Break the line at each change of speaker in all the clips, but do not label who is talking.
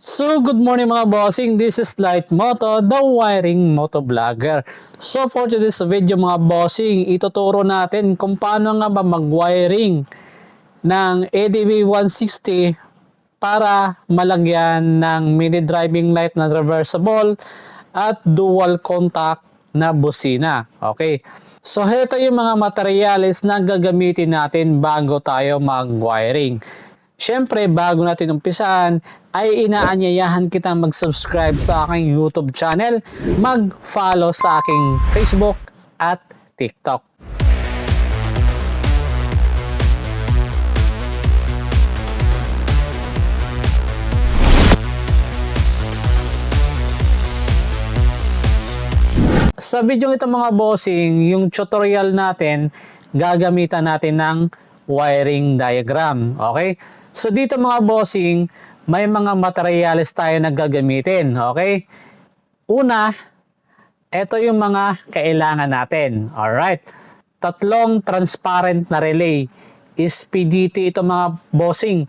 So, good morning mga bossing. This is Light Moto, the wiring moto vlogger. So, for today's video mga bossing, ituturo natin kung paano nga ba mag-wiring ng ADV 160 para malagyan ng mini driving light na reversible at dual contact na busina. Okay. So, ito yung mga materyales na gagamitin natin bago tayo mag-wiring. Siyempre, bago natin umpisaan, ay inaanyayahan kita mag-subscribe sa aking YouTube channel, mag-follow sa aking Facebook at TikTok. Sa video ito mga bossing, yung tutorial natin, gagamitan natin ng wiring diagram. Okay? So dito mga bossing, may mga materyales tayo na gagamitin. Okay? Una, ito yung mga kailangan natin. Alright? Tatlong transparent na relay. SPDT ito mga bossing.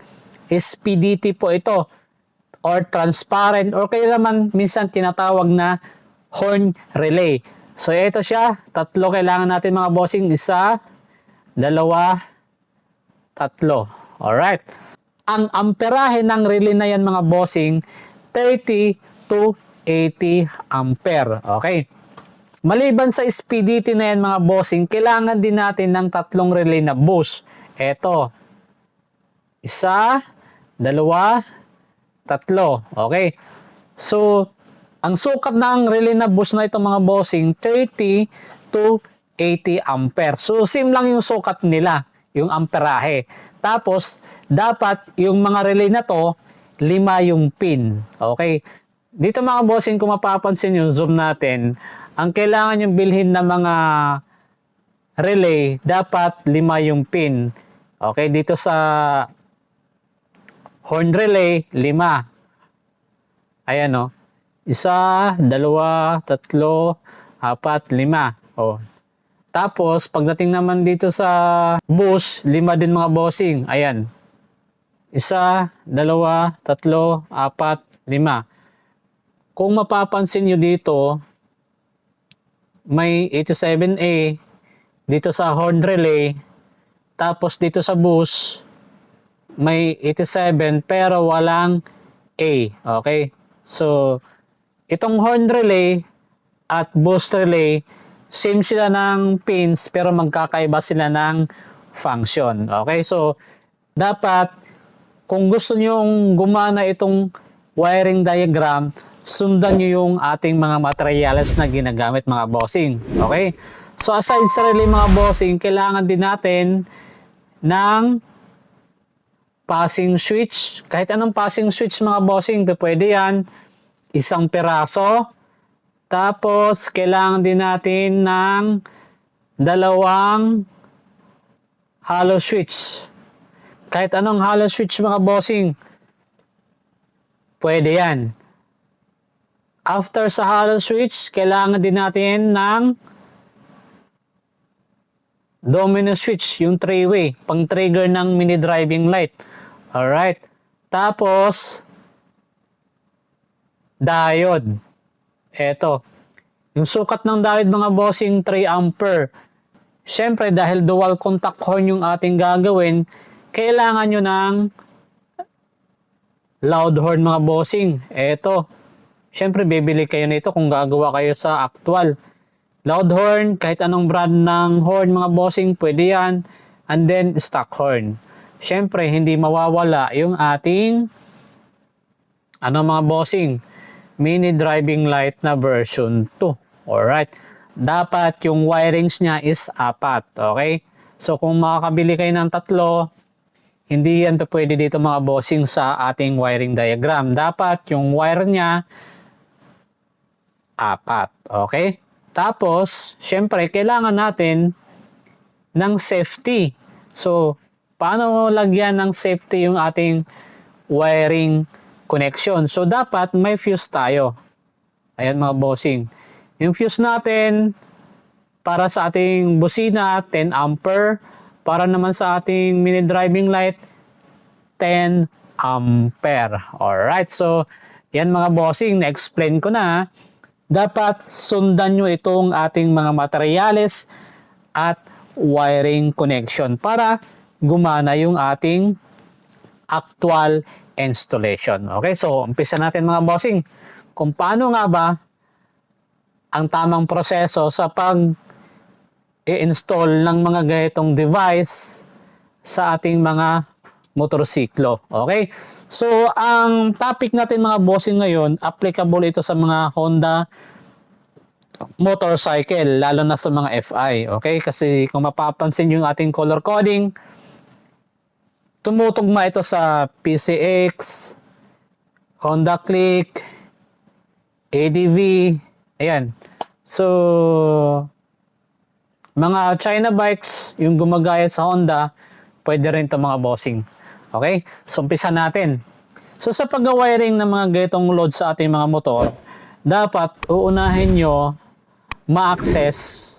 SPDT po ito. Or transparent or kaya naman minsan tinatawag na horn relay. So ito siya, tatlo kailangan natin mga bossing, isa, dalawa, tatlo. Alright. Ang amperahe ng relay na yan mga bossing, 30 to 80 ampere. Okay. Maliban sa SPDT na yan mga bossing, kailangan din natin ng tatlong relay na boost. Ito. Isa, dalawa, tatlo. Okay. So, ang sukat ng relay na boost na ito mga bossing, 30 to 80 ampere. So, same lang yung sukat nila, yung amperahe. Tapos, dapat yung mga relay na to, lima yung pin. Okay? Dito mga bossing, kung mapapansin nyo, zoom natin, ang kailangan yung bilhin na mga relay, dapat lima yung pin. Okay? Dito sa horn relay, lima. Ayan o. Isa, dalawa, tatlo, apat, lima. O. Tapos, pagdating naman dito sa bus, lima din mga bossing. Ayan. Isa, dalawa, tatlo, apat, lima. Kung mapapansin nyo dito, may 87A dito sa horn relay. Tapos dito sa bus, may 87 pero walang A. Okay? So, itong horn relay at boost relay, same sila ng pins pero magkakaiba sila ng function. Okay? So, dapat kung gusto nyong gumana itong wiring diagram, sundan nyo yung ating mga materials na ginagamit mga bossing. Okay? So, aside sa relay mga bossing, kailangan din natin ng passing switch. Kahit anong passing switch mga bossing, pwede yan. Isang peraso. Tapos, kailangan din natin ng dalawang hollow switch. Kahit anong hollow switch mga bossing, pwede yan. After sa hollow switch, kailangan din natin ng domino switch, yung three-way, pang trigger ng mini driving light. Alright. Tapos, diode. Eto. Yung sukat ng diode mga bossing 3 ampere. Siyempre, dahil dual contact horn yung ating gagawin, kailangan nyo ng loud horn mga bossing. Eto. Siyempre, bibili kayo nito kung gagawa kayo sa actual. Loud horn, kahit anong brand ng horn mga bossing, pwede yan. And then, stock horn. Siyempre, hindi mawawala yung ating ano mga bossing, mini driving light na version 2. Alright. Dapat yung wirings niya is apat. Okay? So, kung makakabili kayo ng tatlo, hindi yan pa pwede dito mga bossing sa ating wiring diagram. Dapat yung wire niya apat. Okay? Tapos, syempre, kailangan natin ng safety. So, paano lagyan ng safety yung ating wiring connection? So, dapat may fuse tayo. Ayan mga bossing. Yung fuse natin, para sa ating busina, 10 ampere. Para naman sa ating mini driving light, 10 ampere. Alright, so yan mga bossing, na-explain ko na. Dapat sundan nyo itong ating mga materyales at wiring connection para gumana yung ating actual installation. Okay, so umpisa natin mga bossing. Kung paano nga ba ang tamang proseso sa pag i-install ng mga ganitong device sa ating mga motorsiklo. Okay? So, ang topic natin mga bossing ngayon, applicable ito sa mga Honda motorcycle, lalo na sa mga FI. Okay? Kasi kung mapapansin yung ating color coding, tumutugma ito sa PCX, Honda Click, ADV, ayan. So, mga China bikes, yung gumagaya sa Honda, pwede rin ito mga bossing. Okay? So, umpisa natin. So, sa pag-wiring ng mga ganitong load sa ating mga motor, dapat uunahin nyo ma-access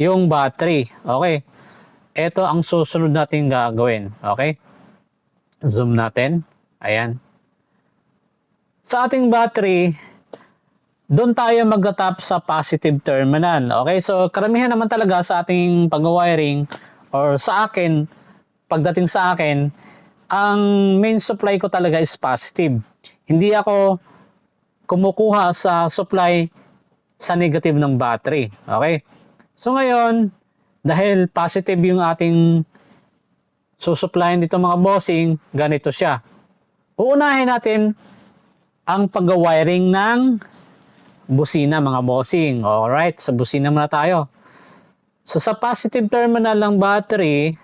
yung battery. Okay? Ito ang susunod natin gagawin. Okay? Zoom natin. Ayan. Sa ating battery, doon tayo magtatap sa positive terminal. Okay? So, karamihan naman talaga sa ating pag-wiring or sa akin, pagdating sa akin, ang main supply ko talaga is positive. Hindi ako kumukuha sa supply sa negative ng battery. Okay? So ngayon, dahil positive yung ating susuplayan dito mga bossing, ganito siya. Uunahin natin ang pag-wiring ng busina mga bossing. Alright, sa busina muna tayo. So sa positive terminal ng battery,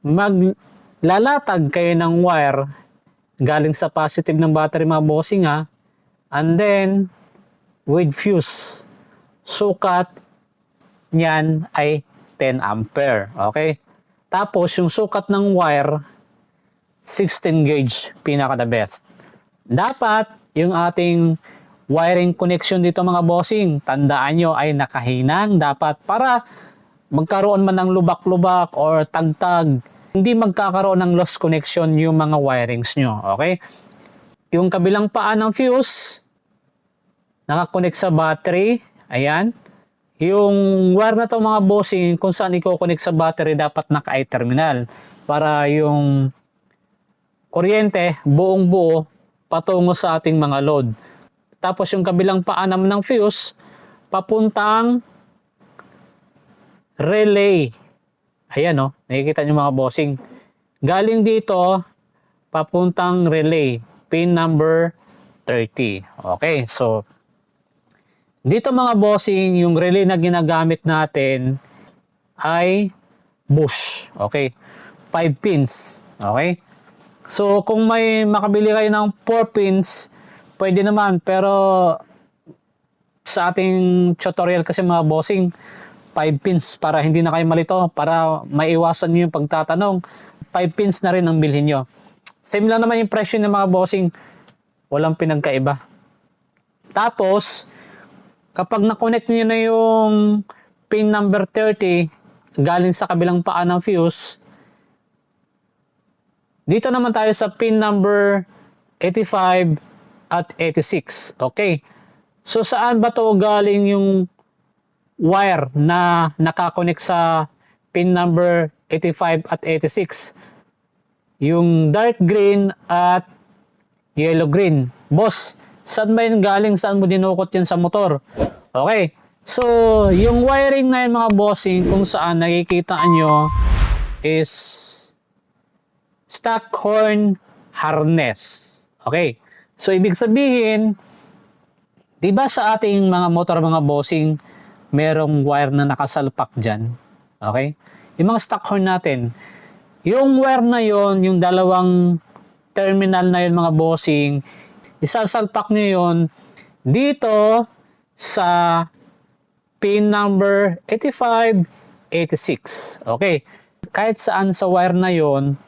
maglalatag kayo ng wire galing sa positive ng battery mga bossing ha. And then, with fuse, sukat niyan ay 10 ampere. Okay? Tapos, yung sukat ng wire, 16 gauge, pinaka the best. Dapat, yung ating wiring connection dito mga bossing, tandaan nyo ay nakahinang dapat para magkaroon man ng lubak-lubak or tagtag, hindi magkakaroon ng lost connection yung mga wirings nyo. Okay? Yung kabilang paa ng fuse, nakakonect sa battery. Ayan. Yung wire na to mga bossing, kung saan i-connect sa battery, dapat naka terminal para yung kuryente buong buo patungo sa ating mga load. Tapos yung kabilang paa naman ng fuse, papuntang relay. Ayan oh, nakikita nyo mga bossing. Galing dito, papuntang relay. Pin number 30. Okay, so dito mga bossing, yung relay na ginagamit natin ay bush. Okay, 5 pins. Okay, so kung may makabili kayo ng 4 pins, pwede naman. Pero sa ating tutorial kasi mga bossing, 5 pins para hindi na kayo malito, para maiwasan nyo yung pagtatanong. 5 pins na rin ang bilhin nyo. Same lang naman yung presyo ng mga bossing. Walang pinagkaiba. Tapos, kapag na-connect nyo na yung pin number 30 galing sa kabilang paa ng fuse, dito naman tayo sa pin number 85 at 86. Okay. So saan ba to galing yung wire na nakakonect sa pin number 85 at 86? Yung dark green at yellow green. Boss, saan ba yun galing? Saan mo dinukot yan sa motor? Okay. So, yung wiring na yun mga bossing kung saan nakikita nyo is stock horn harness. Okay. So, ibig sabihin, di ba sa ating mga motor, mga bossing, merong wire na nakasalpak dyan? Okay? Yung mga stock horn natin, yung wire na yon yung dalawang terminal na yun, mga bossing, isasalpak nyo yun dito sa pin number 85, 86. Okay? Kahit saan sa wire na yon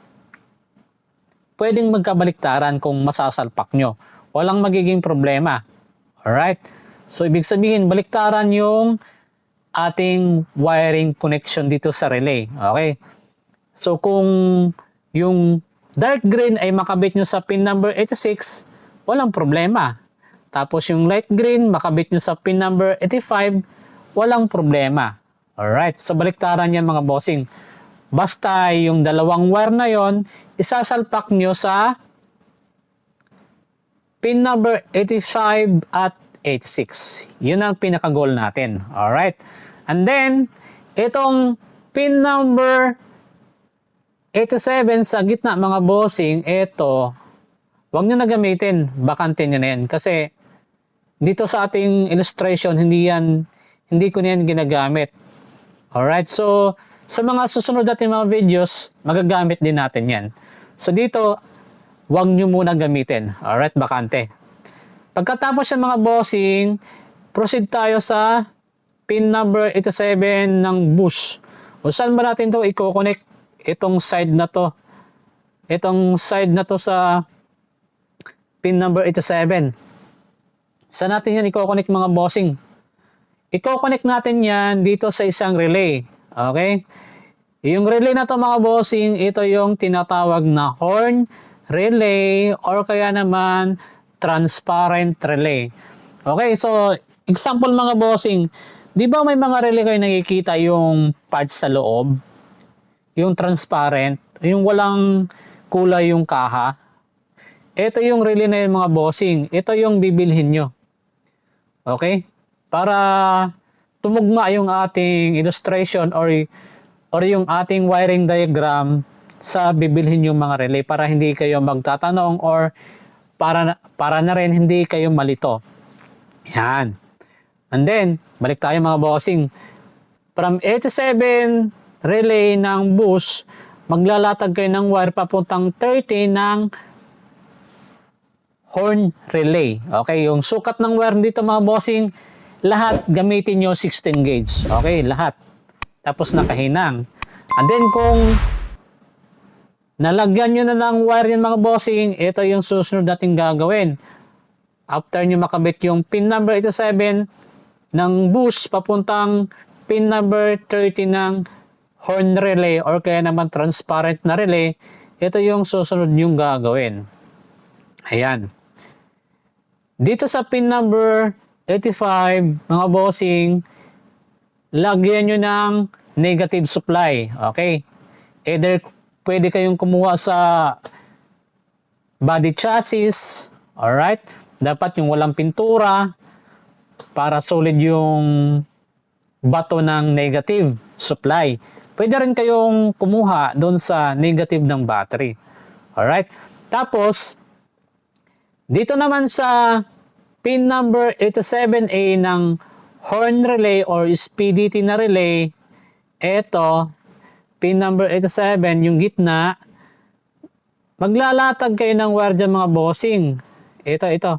pwedeng magkabaliktaran kung masasalpak nyo. Walang magiging problema. Alright? So, ibig sabihin, baliktaran yung ating wiring connection dito sa relay. Okay? So, kung yung dark green ay makabit nyo sa pin number 86, walang problema. Tapos yung light green, makabit nyo sa pin number 85, walang problema. Alright, so baliktaran yan mga bossing. Basta yung dalawang wire na yon, isasalpak nyo sa pin number 85 at 86. Yun ang pinaka-goal natin. Alright. And then, itong pin number 87 sa gitna mga bossing, ito, wag nyo na gamitin. Bakante nyo na yan. Kasi, dito sa ating illustration, hindi yan, hindi ko na yan ginagamit. Alright, so, sa mga susunod natin mga videos, magagamit din natin yan. So, dito, wag nyo muna gamitin. Alright, bakante. Pagkatapos yan mga bossing, proceed tayo sa pin number 87 ng bus. O saan ba natin to i-connect itong side na to? Itong side na to sa pin number 87. Saan natin yan i-connect mga bossing? I-connect natin yan dito sa isang relay. Okay? Yung relay na to mga bossing, ito yung tinatawag na horn relay or kaya naman transparent relay. Okay, so example mga bossing, di ba may mga relay kayo nakikita yung parts sa loob? Yung transparent, yung walang kulay yung kaha. Ito yung relay na yun mga bossing. Ito yung bibilhin nyo. Okay? Para tumugma yung ating illustration or or yung ating wiring diagram sa bibilhin yung mga relay para hindi kayo magtatanong or para para na rin hindi kayo malito. Yan. And then, balik tayo mga bossing. From 87 relay ng bus, maglalatag kayo ng wire papuntang 30 ng horn relay. Okay, yung sukat ng wire dito mga bossing, lahat gamitin nyo 16 gauge. Okay, lahat. Tapos nakahinang. And then kung nalagyan nyo na ng wire yung mga bossing, ito yung susunod natin gagawin. After nyo makabit yung pin number 87 ng bus papuntang pin number 30 ng horn relay or kaya naman transparent na relay, ito yung susunod yung gagawin. Ayan. Dito sa pin number 85, mga bossing, lagyan nyo ng negative supply. Okay? Either pwede kayong kumuha sa body chassis. Alright? Dapat yung walang pintura para solid yung bato ng negative supply. Pwede rin kayong kumuha doon sa negative ng battery. Alright? Tapos, dito naman sa pin number 87A ng horn relay or SPDT na relay, ito, pin number 87, yung gitna, maglalatag kayo ng wire dyan mga bossing. Ito, ito.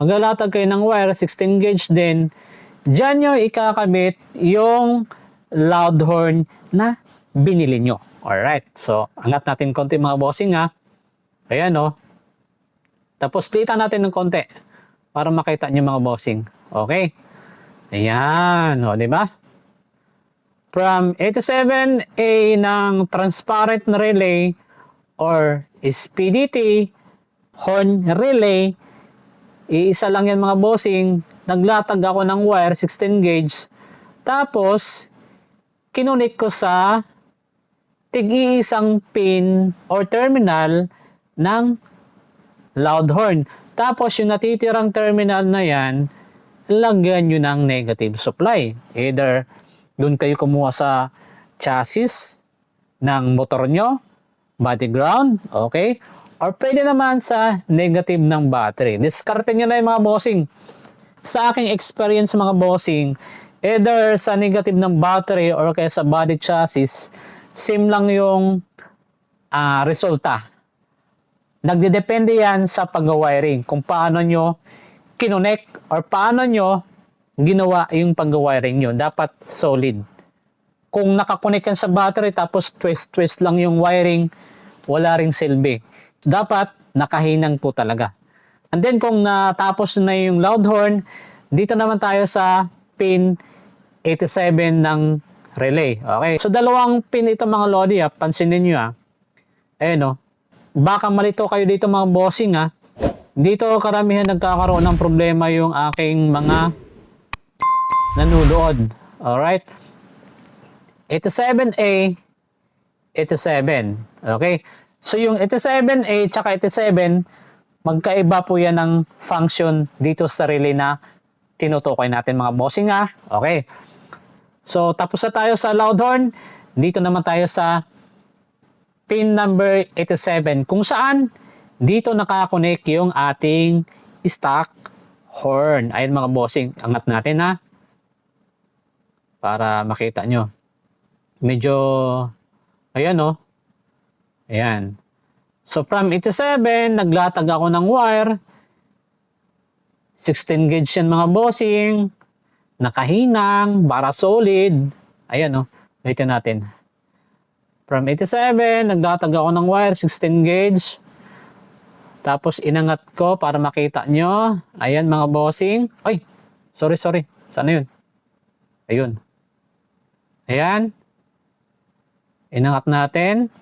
Maglalatag kayo ng wire, 16 gauge din. Diyan nyo ikakabit yung loud horn na binili nyo. Alright, so angat natin konti mga bossing ha. Ayan o. Oh. Tapos litan natin ng konti para makita nyo mga bossing. Okay? Ayan, o, di ba? From 87A ng transparent relay or SPDT horn relay, iisa lang yan mga bossing, naglatag ako ng wire 16 gauge, tapos kinunik ko sa tig-iisang pin or terminal ng loud horn. Tapos yung natitirang terminal na yan, lagyan nyo ng negative supply. Either doon kayo kumuha sa chassis ng motor nyo, body ground, okay? Or pwede naman sa negative ng battery. Diskarte nyo na yung mga bossing. Sa aking experience mga bossing, either sa negative ng battery or kaya sa body chassis, same lang yung uh, resulta Nagdedepende yan sa pag-wiring kung paano nyo kinonek or paano nyo ginawa yung pag-wiring nyo. Dapat solid. Kung nakakonek yan sa battery tapos twist-twist lang yung wiring, wala ring silbi. Dapat nakahinang po talaga. And then kung natapos na yung loud horn, dito naman tayo sa pin 87 ng relay. Okay. So dalawang pin ito mga lodi ha. Pansinin nyo ha. Ayan o. baka malito kayo dito mga bossing ha. Dito karamihan nagkakaroon ng problema yung aking mga nanonood. Alright? Ito 7A, ito 7. Okay? So yung ito 7A tsaka ito 7, magkaiba po yan ng function dito sa relay na tinutukoy natin mga bossing ha. Okay. So tapos na tayo sa loud horn. Dito naman tayo sa pin number 87 kung saan dito nakakonect yung ating stock horn. Ayun mga bossing, angat natin ha. Para makita nyo. Medyo, ayan o. Ayan. So from 87, naglatag ako ng wire. 16 gauge yan mga bossing. Nakahinang, para solid. Ayan o. Ulitin natin. From 87, naglatag ako ng wire, 16 gauge. Tapos inangat ko para makita nyo. Ayan mga bossing. Ay, sorry, sorry. Sana yun? Ayun. Ayan. Inangat natin.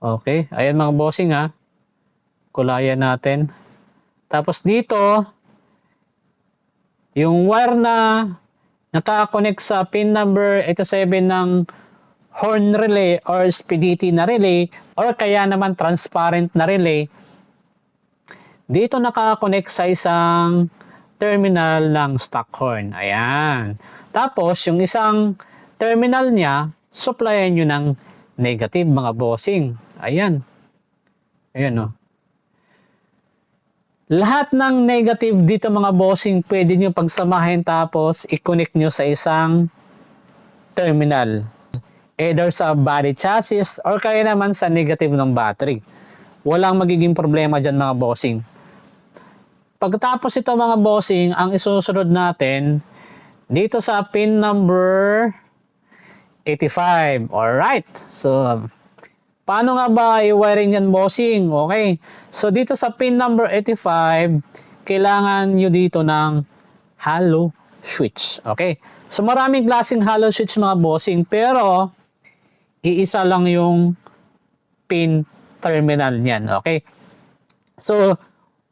Okay. Ayan mga bossing ha. Kulayan natin. Tapos dito, yung wire na nakakonect sa pin number 87 ng horn relay or spedity na relay or kaya naman transparent na relay, dito nakakonect sa isang terminal ng stock horn. Ayan. Tapos, yung isang terminal niya, supplyan nyo ng negative mga bossing. Ayan. Ayan o. Lahat ng negative dito mga bossing, pwede nyo pagsamahin tapos i-connect nyo sa isang terminal. Either sa body chassis or kaya naman sa negative ng battery. Walang magiging problema dyan mga bossing. Pagkatapos ito mga bossing, ang isusunod natin dito sa pin number 85. Alright. So, paano nga ba i-wiring yan bossing? Okay. So, dito sa pin number 85, kailangan nyo dito ng hollow switch. Okay. So, maraming klaseng hollow switch mga bossing. Pero, iisa lang yung pin terminal niyan. Okay. So,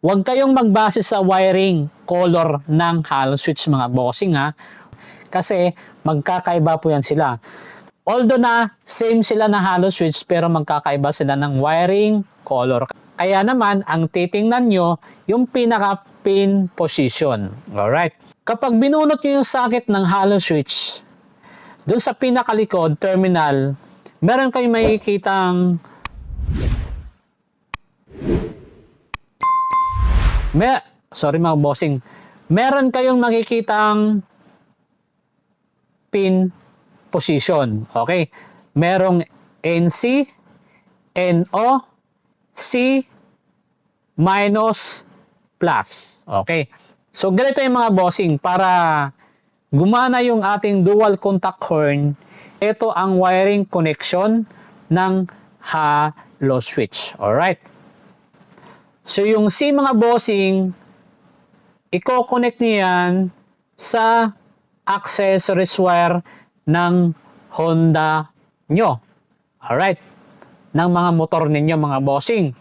Huwag kayong magbase sa wiring color ng hollow switch mga bossing ha. Kasi magkakaiba po yan sila. Although na same sila na hollow switch pero magkakaiba sila ng wiring color. Kaya naman ang titingnan nyo yung pinaka pin position. Alright. Kapag binunot nyo yung socket ng hollow switch, dun sa pinakalikod terminal, meron kayong makikitang May, sorry mga bossing. Meron kayong makikitang pin position. Okay? Merong NC, NO, C, minus, plus. Okay? So, ganito yung mga bossing. Para gumana yung ating dual contact horn, ito ang wiring connection ng hollow switch. Alright? So yung C mga bossing, i-connect niyo yan sa accessories wire ng Honda nyo. Alright. Ng mga motor ninyo mga bossing.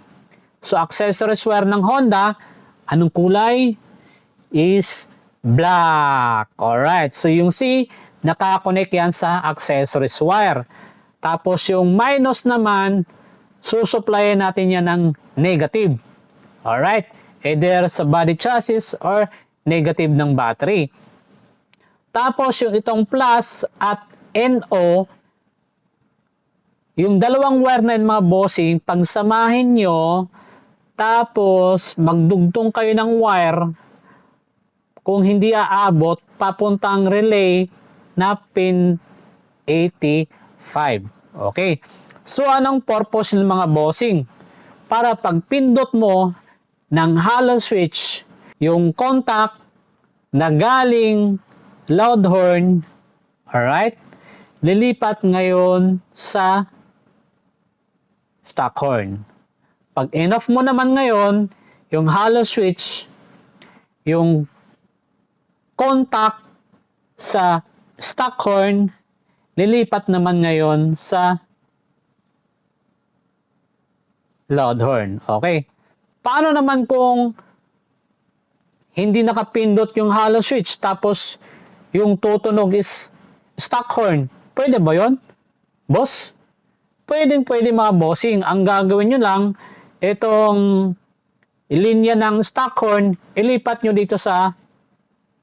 So accessories wire ng Honda, anong kulay? Is black. Alright. So yung C, nakakonect yan sa accessories wire. Tapos yung minus naman, susuplayan natin yan ng negative. Alright? Either sa body chassis or negative ng battery. Tapos yung itong plus at NO, yung dalawang wire na yun, mga bossing, pagsamahin nyo, tapos magdugtong kayo ng wire, kung hindi aabot, papuntang relay na pin 85. Okay? So, anong purpose ng mga bossing? Para pag pindot mo, ng hollow switch yung contact na galing loud horn, alright, lilipat ngayon sa stock horn. Pag enough mo naman ngayon, yung hollow switch, yung contact sa stock horn, lilipat naman ngayon sa loud horn. Okay. Paano naman kung hindi nakapindot yung hollow switch tapos yung tutunog is stock horn? Pwede ba yon, Boss? Pwede, pwede mga bossing. Ang gagawin nyo lang, itong linya ng stock horn, ilipat nyo dito sa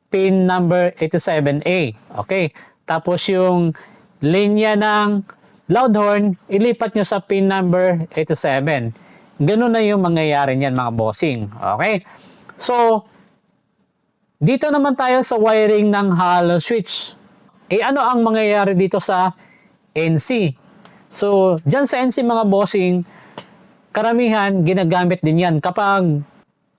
pin number 87A. Okay. Tapos yung linya ng loud horn, ilipat nyo sa pin number 87. Ganun na yung mangyayari niyan mga bossing. Okay? So, dito naman tayo sa wiring ng hollow switch. Eh ano ang mangyayari dito sa NC? So, dyan sa NC mga bossing, karamihan ginagamit din yan kapag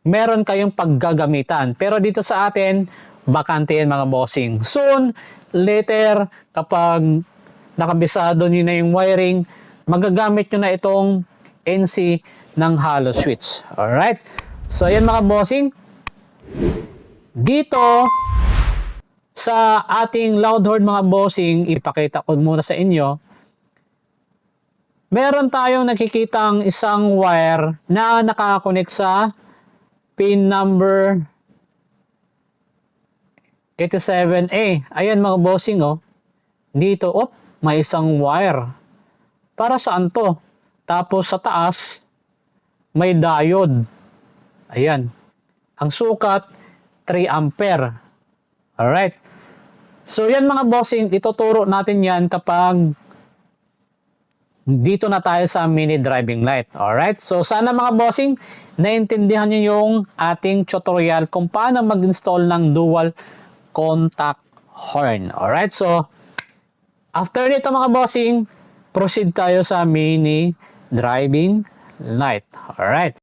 meron kayong paggagamitan. Pero dito sa atin, bakante yan mga bossing. Soon, later, kapag nakabisado nyo na yung wiring, magagamit nyo na itong NC ng hollow switch. Alright? So, ayan mga bossing. Dito, sa ating loud horn mga bossing, ipakita ko muna sa inyo. Meron tayong nakikitang isang wire na nakakonect sa pin number 87A. Ayan mga bossing oh. Dito, op, may isang wire. Para saan to? Tapos sa taas, may diode. Ayan. Ang sukat, 3 ampere. Alright. So yan mga bossing, ituturo natin yan kapag dito na tayo sa mini driving light. Alright? So sana mga bossing, naintindihan nyo yung ating tutorial kung paano mag-install ng dual contact horn. Alright? So, after nito mga bossing, proceed tayo sa mini driving light. Alright?